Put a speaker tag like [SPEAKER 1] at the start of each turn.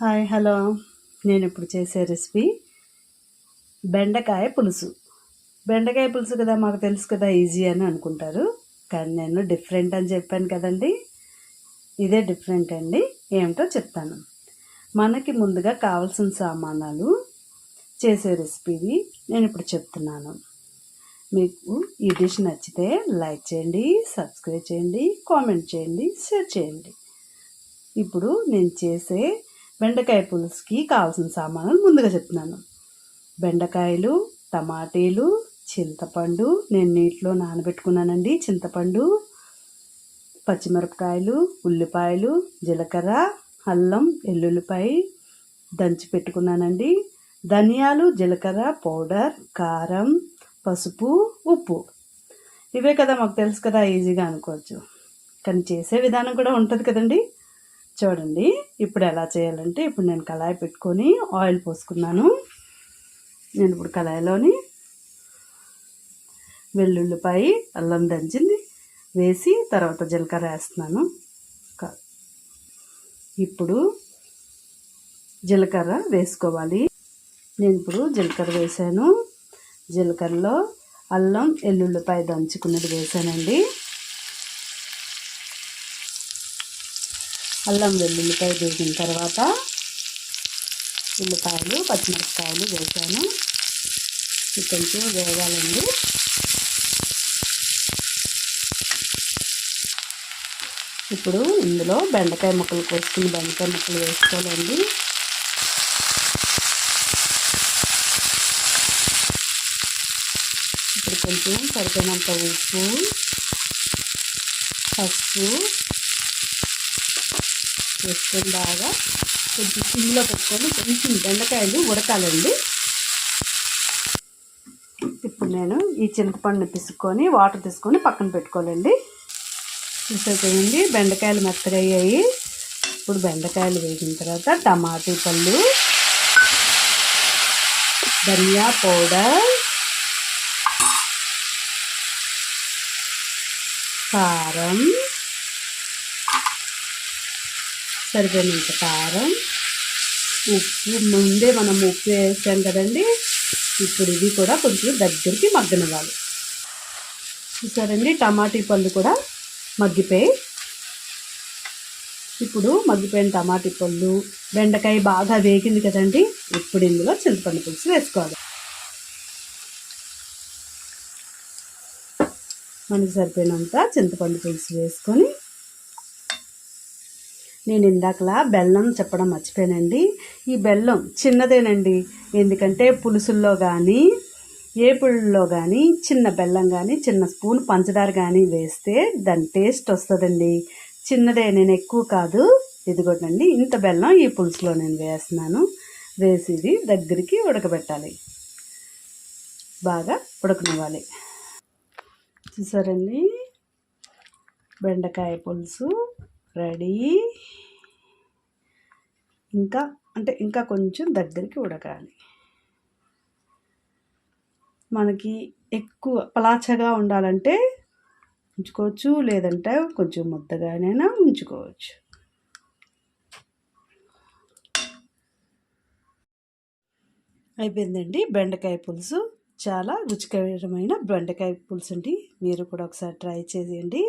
[SPEAKER 1] Hi hello. నేను ఇప్పుడు చేసే రెసిపీ బెండకాయ పులుసు. బెండకాయ పులుసు కదా మాకు తెలుసు కదా ఈజీ అని అనుకుంటారు. కానీ నేను డిఫరెంట్ అని చెప్పాను కదండి. ఇదే డిఫరెంట్ అండి. ఏమిటో చెప్తాను. మనకి ముందుగా కావాల్సిన సామానాలు చేసే రెసిపీవి నేను ఇప్పుడు చెప్తున్నాను. మీకు ఈ డిష్ నచ్చితే లైక్ చేయండి సబ్స్క్రైబ్ చేయండి కామెంట్ చేయండి షేర్ చేయండి. ఇప్పుడు నేను చేసే బెండకాయ పులుసుకి కావాల్సిన సామాన్లు ముందుగా చెప్తున్నాను. బెండకాయలు టమాటీలు చింతపండు నేను నీటిలో నానబెట్టుకున్నానండి చింతపండు పచ్చిమిరపకాయలు ఉల్లిపాయలు జీలకర్ర అల్లం ఎల్లుల్లిపాయ దంచి పెట్టుకున్నానండి. ధనియాలు జీలకర్ర పౌడర్ కారం పసుపు ఉప్పు. ఇవే కదా మాకు తెలుసు కదా ఈజీగా అనుకోవచ్చు. కానీ చేసే విధానం కూడా ఉంటుంది కదండి. చూడండి. ఇప్పుడు ఎలా చేయాలంటే ఇప్పుడు నేను కళాయి పెట్టుకొని ఆయిల్ పోసుకున్నాను. నేను ఇప్పుడు కళాయిలోని వెల్లుల్లిపాయ అల్లం దంచింది వేసి తర్వాత జీలకర్ర వేస్తున్నాను. ఇప్పుడు జీలకర్ర వేసుకోవాలి. నేను ఇప్పుడు జీలకర్ర వేసాను. జీలకర్రలో అల్లం వెల్లుల్లిపాయ దంచుకున్నది వేసానండి. అల్లం వెల్లుల్లిపాయ వేసిన తర్వాత ఉల్లిపాయలు పచ్చిమిరపకాయలు వేసాను. కొంచెం వేగాలండి. ఇప్పుడు ఇందులో బెండకాయ ముక్కలు కోసుకుని బెండకాయ ముక్కలు వేసుకోవాలండి. ఇప్పుడు కొంచెం సరిపోయినంత ఉప్పు పసుపు వేసుకొని బాగా కొంచెం సిమ్లో పెట్టుకొని కొంచెం బెండకాయలు ఉడకాలండి. ఇప్పుడు నేను ఈ చింతపండు తీసుకొని వాటర్ తీసుకొని పక్కన పెట్టుకోవాలండి. చూసేయండి బెండకాయలు మెత్తగా అయ్యాయి. ఇప్పుడు బెండకాయలు వేసిన తర్వాత టమాటో పళ్ళు ధనియా పౌడర్ కారం సరిపోయినంత కారం. ఉప్పు ముందే మనం ఉప్పు వేసాం కదండి. ఇప్పుడు ఇది కూడా కొంచెం దగ్గరికి మగ్గనివ్వాలి. చూసారండి టమాటీ పళ్ళు కూడా మగ్గిపోయి. ఇప్పుడు మగ్గిపోయిన టమాటీ పళ్ళు బెండకాయ బాగా వేగింది కదండి. ఇప్పుడు ఇందులో చింతపండు పులుసు వేసుకోవాలి. మనకి సరిపోయినంత చింతపండు పులుసు వేసుకొని నేను ఇందాకలా బెల్లం చెప్పడం మర్చిపోయానండి. ఈ బెల్లం చిన్నదేనండి. ఎందుకంటే పులుసుల్లో కానీ ఏపుల్లో కానీ చిన్న బెల్లం కానీ చిన్న స్పూన్ పంచదార కానీ వేస్తే దాని టేస్ట్ వస్తుందండి. చిన్నదే నేను ఎక్కువ కాదు. ఇదిగోటండి ఇంత బెల్లం ఈ పులుసులో నేను వేస్తున్నాను. వేసి ఇది దగ్గరికి ఉడకబెట్టాలి. బాగా ఉడకనివ్వాలి. చూసారండి? బెండకాయ పులుసు. రెడీ. ఇంకా అంటే ఇంకా కొంచెం దగ్గరికి ఉడకాలి. మనకి ఎక్కువ పలాచగా ఉండాలంటే ఉంచుకోవచ్చు లేదంటే కొంచెం ముద్దగానైనా ఉంచుకోవచ్చు. అయిపోయిందండి బెండకాయ పులుసు. చాలా రుచికరమైన బెండకాయ పులుసు అండి. మీరు కూడా ఒకసారి ట్రై చేయండి.